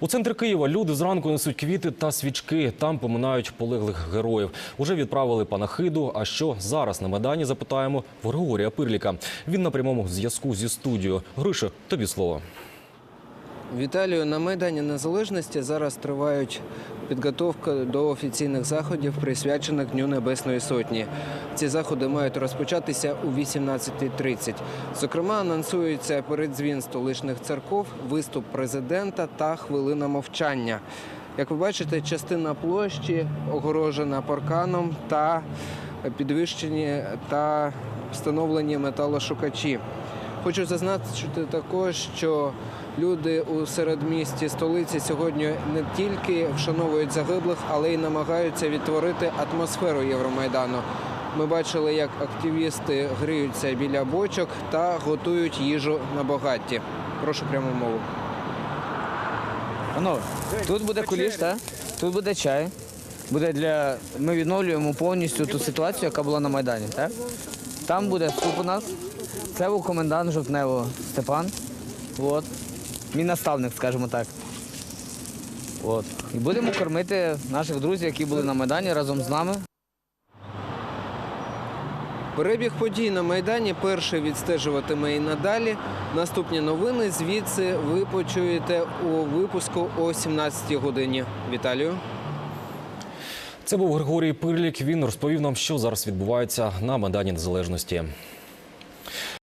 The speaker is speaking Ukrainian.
У центрі Києва люди зранку несуть квіти та свічки. Там поминають полеглих героїв. Уже відправили панахиду. А що зараз на Майдані? Запитаємо в Григорія Пирліка. Він на прямому зв'язку зі студією. Гриша, тобі слово. Віталію, на Майдані Незалежності зараз тривають підготовка до офіційних заходів, присвячених Дню Небесної Сотні. Ці заходи мають розпочатися у 18.30. Зокрема, анонсується передзвін столичних церков, виступ президента та хвилина мовчання. Як ви бачите, частина площі огорожена парканом та підвищені та встановлені металошукачі. Хочу зазначити також, що люди у середмісті столиці сьогодні не тільки вшановують загиблих, але й намагаються відтворити атмосферу Євромайдану. Ми бачили, як активісти гріються біля бочок та готують їжу на багатті. Прошу пряму мову. Панове, тут буде куліш, так? Тут буде чай. Буде для. Ми відновлюємо повністю ту ситуацію, яка була на Майдані, так? Там буде суп у нас. Це був комендант жовтневого Степан. От. Мій наставник, скажімо так. От. І будемо кормити наших друзів, які були на Майдані разом з нами. Перебіг подій на Майдані перший відстежуватиме і надалі. Наступні новини звідси ви почуєте у випуску о 17 годині. Віталію. Це був Григорій Пирлік. Він розповів нам, що зараз відбувається на Майдані Незалежності.